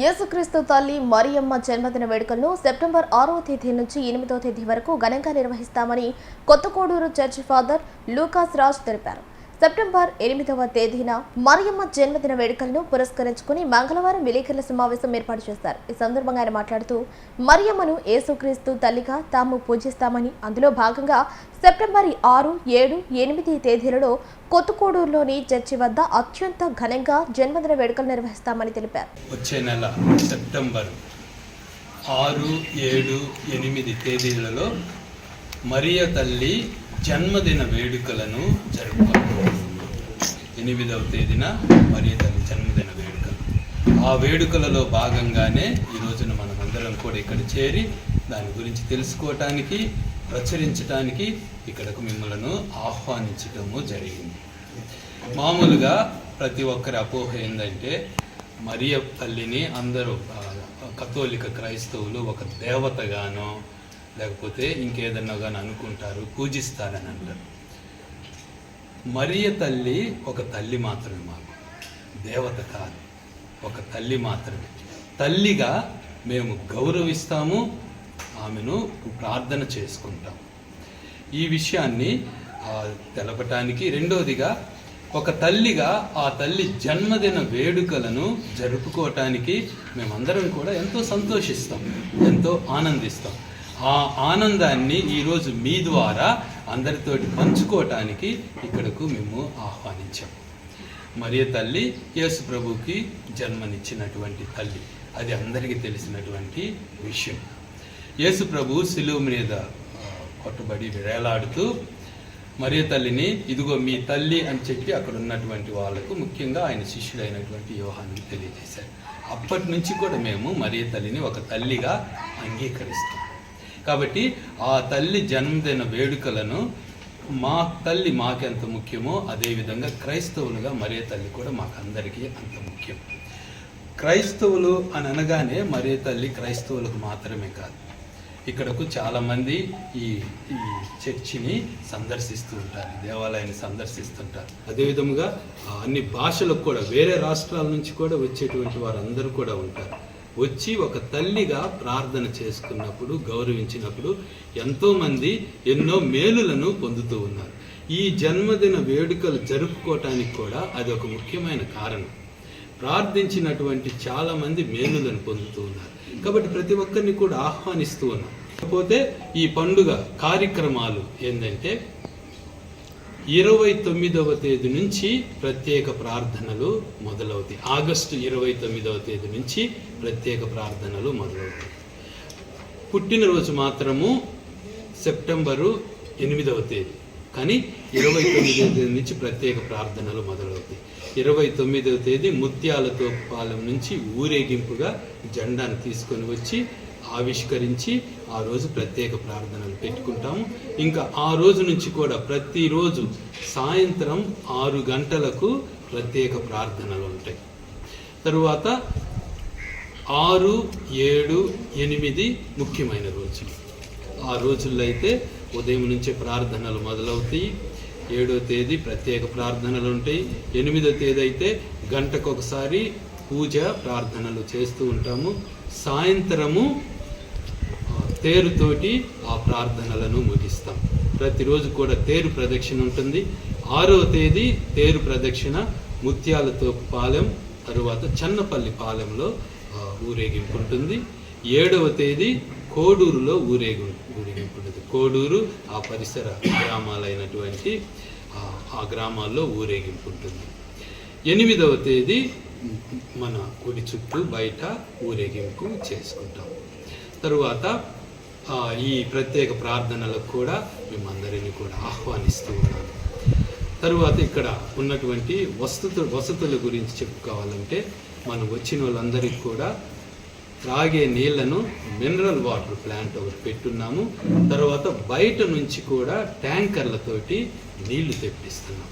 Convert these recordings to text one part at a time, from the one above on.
యేసుక్రీస్తు తల్లి మరియమ్మ జన్మదిన వేడుకలను సెప్టెంబర్ ఆరవ తేదీ నుంచి ఎనిమిదవ తేదీ వరకు ఘనంగా నిర్వహిస్తామని Kothakoduru church father Lucas Raj తెలిపారు. సెప్టెంబర్ ఎనిమిదవ తేదీన మరియమ్మ జన్మదిన వేడుకలను పురస్కరించుకుని మంగళవారం విలేకరుల సమావేశం ఏర్పాటు చేశారు ఈ సందర్భంగా ఆయన మాట్లాడుతూ మరియమ్మను యేసుక్రీస్తు తల్లిగా తాము పూజిస్తామని అందులో భాగంగా సెప్టెంబర్ ఆరు ఏడు ఎనిమిది తేదీలలో కొత్తకోడూరులోని చర్చి వద్ద అత్యంత ఘనంగా జన్మదిన వేడుకలు నిర్వహిస్తామని తెలిపారు. వచ్చే నెల సెప్టెంబర్ ఆరు ఏడు ఎనిమిది తేదీలలో మరియ తల్లి జన్మదిన వేడుకలను జరుపుకుంటాం ఎనిమిదవ తేదీన మరియు తల్లి జన్మదిన వేడుకలు ఆ వేడుకలలో భాగంగానే ఈ రోజున మనం అందరం కూడా ఇక్కడ చేరి దాని గురించి తెలుసుకోవటానికి ప్రచురించటానికి ఇక్కడకు మిమ్మలను ఆహ్వానించటము జరిగింది. మామూలుగా ప్రతి ఒక్కరి అపోహ ఏంటంటే మరియ తల్లిని అందరూ కథోలిక క్రైస్తవులు ఒక దేవతగానో లేకపోతే ఇంకేదన్నా కానీ అనుకుంటారు పూజిస్తారని అంటారు. మరియ తల్లి ఒక తల్లి మాత్రమే మాకు. దేవత కాదు. ఒక తల్లి మాత్రమే. తల్లిగా మేము గౌరవిస్తాము ఆమెను ప్రార్థన చేసుకుంటాం. ఈ విషయాన్ని తెలపటానికి రెండవదిగా ఒక తల్లిగా ఆ తల్లి జన్మదిన వేడుకలను జరుపుకోవటానికి మేమందరం కూడా ఎంతో సంతోషిస్తాం ఎంతో ఆనందిస్తాం. ఆ ఆనందాన్ని ఈరోజు మీ ద్వారా అందరితోటి పంచుకోవటానికి ఇక్కడకు మేము ఆహ్వానించాం. మరియ తల్లి యేసు ప్రభుకి జన్మనిచ్చినటువంటి తల్లి. అది అందరికీ తెలిసినటువంటి విషయం. యేసు ప్రభు శిలువ మీద కట్టుబడి కొట్టబడి వేలాడుతూ మరియ తల్లిని ఇదిగో మీ తల్లి అని చెప్పి అక్కడ ఉన్నటువంటి వాళ్ళకు ముఖ్యంగా ఆయన శిష్యుడైనటువంటి యోహాన్ని తెలియజేశారు. అప్పటి నుంచి కూడా మేము మరియ తల్లిని ఒక తల్లిగా అంగీకరిస్తాం. కాబట్టి ఆ తల్లి జన్మదిన వేడుకలను మా తల్లి మాకెంత ముఖ్యమో అదేవిధంగా క్రైస్తవులుగా మరే తల్లి కూడా మాకందరికీ అంత ముఖ్యం. క్రైస్తవులు అని అనగానే మరే తల్లి క్రైస్తవులకు మాత్రమే కాదు. ఇక్కడకు చాలామంది ఈ ఈ చర్చిని సందర్శిస్తూ ఉంటారు దేవాలయాన్ని సందర్శిస్తుంటారు అదేవిధముగా అన్ని భాషలకు కూడా వేరే రాష్ట్రాల నుంచి కూడా వచ్చేటువంటి వారందరూ కూడా ఉంటారు. వచ్చి ఒక తల్లిగా ప్రార్థన చేసుకున్నప్పుడు గౌరవించినప్పుడు ఎంతోమంది ఎన్నో మేలులను పొందుతూ ఉన్నారు. ఈ జన్మదిన వేడుకలు జరుపుకోవటానికి కూడా అది ఒక ముఖ్యమైన కారణం. ప్రార్థించినటువంటి చాలా మంది మేలులను పొందుతూ ఉన్నారు. కాబట్టి ప్రతి ఒక్కరిని కూడా ఆహ్వానిస్తూ ఉన్నాం. కాకపోతే ఈ పండుగ కార్యక్రమాలు ఏంటంటే ఇరవై తొమ్మిదవ తేదీ నుంచి ప్రత్యేక ప్రార్థనలు మొదలవుతాయి. ఆగస్టు ఇరవై తొమ్మిదవ తేదీ నుంచి ప్రత్యేక ప్రార్థనలు మొదలవుతాయి. పుట్టినరోజు మాత్రము సెప్టెంబరు ఎనిమిదవ తేదీ. కానీ ఇరవై తొమ్మిదవ తేదీ నుంచి ప్రత్యేక ప్రార్థనలు మొదలవుతాయి. ఇరవై తొమ్మిదవ తేదీ ముత్యాలతో పాలెం నుంచి ఊరేగింపుగా జెండాను తీసుకొని వచ్చి ఆవిష్కరించి ఆ రోజు ప్రత్యేక ప్రార్థనలు పెట్టుకుంటాము. ఇంకా ఆ రోజు నుంచి కూడా ప్రతిరోజు సాయంత్రం ఆరు గంటలకు ప్రత్యేక ప్రార్థనలు ఉంటాయి. తరువాత ఆరు ఏడు ఎనిమిది ముఖ్యమైన రోజులు. ఆ రోజుల్లో అయితే ఉదయం నుంచే ప్రార్థనలు మొదలవుతాయి. ఏడో తేదీ ప్రత్యేక ప్రార్థనలు ఉంటాయి. ఎనిమిదో తేదీ అయితే గంటకొకసారి పూజ ప్రార్థనలు చేస్తూ ఉంటాము. సాయంత్రము తేరుతోటి ఆ ప్రార్థనలను ముగిస్తాం. ప్రతిరోజు కూడా తేరు ప్రదక్షిణ ఉంటుంది. ఆరో తేదీ తేరు ప్రదక్షిణ ముత్యాలతో పాలెం తరువాత చన్నపల్లి పాలెంలో ఊరేగింపు ఉంటుంది. ఏడవ తేదీ కోడూరులో ఊరేగి ఊరేగింపు ఉంటుంది. కోడూరు ఆ పరిసర గ్రామాలైనటువంటి ఆ, గ్రామాల్లో ఊరేగింపు ఉంటుంది. ఎనిమిదవ తేదీ మన గుడి చుట్టూ బయట ఊరేగింపు చేసుకుంటాం. తరువాత ఈ ప్రత్యేక ప్రార్థనలకు కూడా మిమ్మల్ందరినీ కూడా ఆహ్వానిస్తూ ఉన్నాను తరువాత ఇక్కడ ఉన్నటువంటి వసతు వసతుల గురించి చెప్పుకోవాలంటే మనం వచ్చిన వాళ్ళందరికీ కూడా త్రాగే నీళ్ళను మినరల్ వాటర్ ప్లాంట్ ఒకటి పెట్టున్నాము. తర్వాత బయట నుంచి కూడా ట్యాంకర్లతోటి నీళ్ళు తెప్పిస్తున్నాం.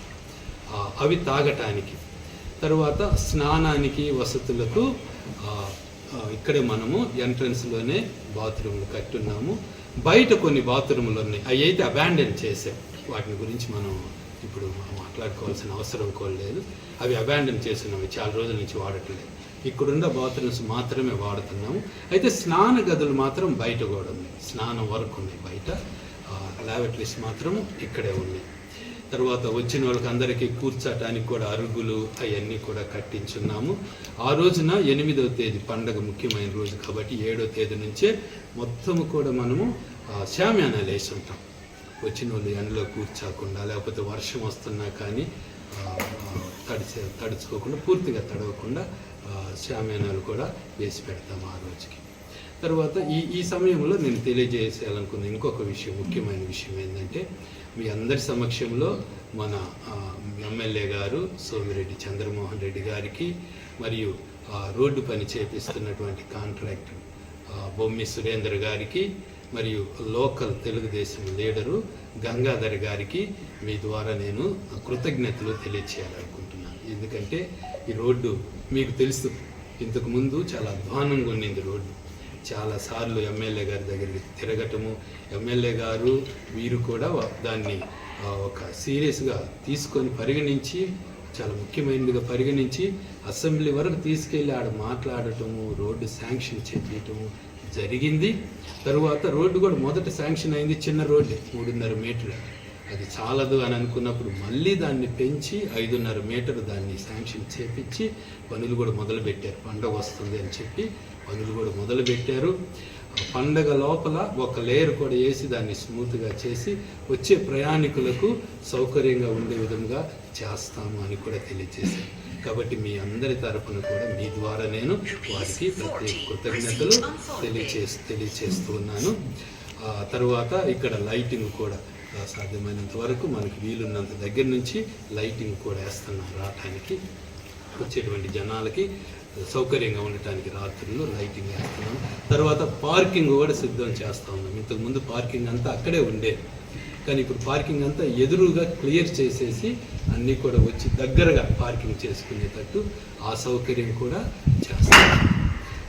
అవి తాగటానికి. తర్వాత స్నానానికి వసతులకు ఇక్కడే మనము ఎంట్రన్స్లోనే బాత్రూమ్లు కట్టున్నాము. బయట కొన్ని బాత్రూములు ఉన్నాయి. అవి అయితే అబాండన్ చేసాం. వాటిని గురించి మనం ఇప్పుడు మాట్లాడుకోవాల్సిన అవసరం కూడా లేదు. అవి అబాండన్ చేస్తున్నాం చాలా రోజుల నుంచి వాడట్లేదు. ఇక్కడున్న బాత్రూమ్స్ మాత్రమే వాడుతున్నాము. అయితే స్నాన గదులు మాత్రం బయట కూడా ఉన్నాయి. స్నానం వరకు ఉన్నాయి బయట. ల్యాబరేటరీస్ మాత్రం ఇక్కడే ఉన్నాయి. తర్వాత వచ్చిన వాళ్ళకి అందరికీ కూర్చోటానికి కూడా అరుగులు అవన్నీ కూడా కట్టించున్నాము. ఆ రోజున ఎనిమిదవ తేదీ పండగ ముఖ్యమైన రోజు కాబట్టి ఏడో తేదీ నుంచే మొత్తము కూడా మనము శామ్యానాలు వేసి ఉంటాం వచ్చిన వాళ్ళు ఎండలో కూర్చోకుండా లేకపోతే వర్షం వస్తున్నా కానీ తడిచే తడుచుకోకుండా పూర్తిగా తడవకుండా శామ్యానాలు కూడా వేసి పెడతాము ఆ రోజుకి. తర్వాత ఈ ఈ సమయంలో నేను తెలియజేసేయాలనుకున్న ఇంకొక విషయం ముఖ్యమైన విషయం ఏంటంటే మీ అందరి సమక్షంలో మన ఎమ్మెల్యే గారు సోమిరెడ్డి చంద్రమోహన్ రెడ్డి గారికి మరియు రోడ్డు పని చేపిస్తున్నటువంటి కాంట్రాక్టర్ బొమ్మి సురేందర్ గారికి మరియు లోకల్ తెలుగుదేశం లీడరు గంగాధర్ గారికి మీ ద్వారా నేను కృతజ్ఞతలు తెలియచేయాలనుకుంటున్నాను. ఎందుకంటే ఈ రోడ్డు మీకు తెలుసు ఇంతకు ముందు చాలా అధ్వానంగా ఉండింది రోడ్డు. చాలాసార్లు ఎమ్మెల్యే గారి దగ్గరికి తిరగటము. ఎమ్మెల్యే గారు వీరు కూడా దాన్ని ఒక సీరియస్గా తీసుకొని పరిగణించి చాలా ముఖ్యమైనదిగా పరిగణించి అసెంబ్లీ వరకు తీసుకెళ్ళి ఆడ మాట్లాడటము రోడ్డు శాంక్షన్ చేయటము జరిగింది. తరువాత రోడ్డు కూడా మొదట శాంక్షన్ అయింది చిన్న రోడ్డు మూడున్నర మీటర్ అది చాలదు అని అనుకున్నప్పుడు మళ్ళీ దాన్ని పెంచి ఐదున్నర మీటర్ దాన్ని శాంక్షన్ చేపించి పనులు కూడా మొదలుపెట్టారు. పండగ వస్తుంది అని చెప్పి పనులు కూడా మొదలుపెట్టారు. ఆ పండగ లోపల ఒక లేయర్ కూడా వేసి దాన్ని స్మూత్గా చేసి వచ్చే ప్రయాణికులకు సౌకర్యంగా ఉండే విధంగా చేస్తాము అని కూడా తెలియజేశారు. కాబట్టి మీ అందరి తరపున కూడా మీ ద్వారా నేను వారికి ప్రత్యేక కృతజ్ఞతలు తెలియచే తెలియచేస్తూ ఉన్నాను. ఆ తర్వాత ఇక్కడ లైటింగ్ కూడా సాధ్యమైనంత వరకు మనకి వీలున్నంత దగ్గర నుంచి లైటింగ్ కూడా వేస్తున్నాం రావటానికి వచ్చేటువంటి జనాలకి సౌకర్యంగా ఉండటానికి రాత్రుల్లో లైటింగ్ వేస్తున్నాం. తర్వాత పార్కింగ్ కూడా సిద్ధం చేస్తా ఉన్నాం. ఇంతకుముందు పార్కింగ్ అంతా అక్కడే ఉండేది కానీ ఇప్పుడు పార్కింగ్ అంతా ఎదురుగా క్లియర్ చేసేసి అన్నీ కూడా వచ్చి దగ్గరగా పార్కింగ్ చేసుకునేటట్టు ఆ సౌకర్యం కూడా చేస్తాం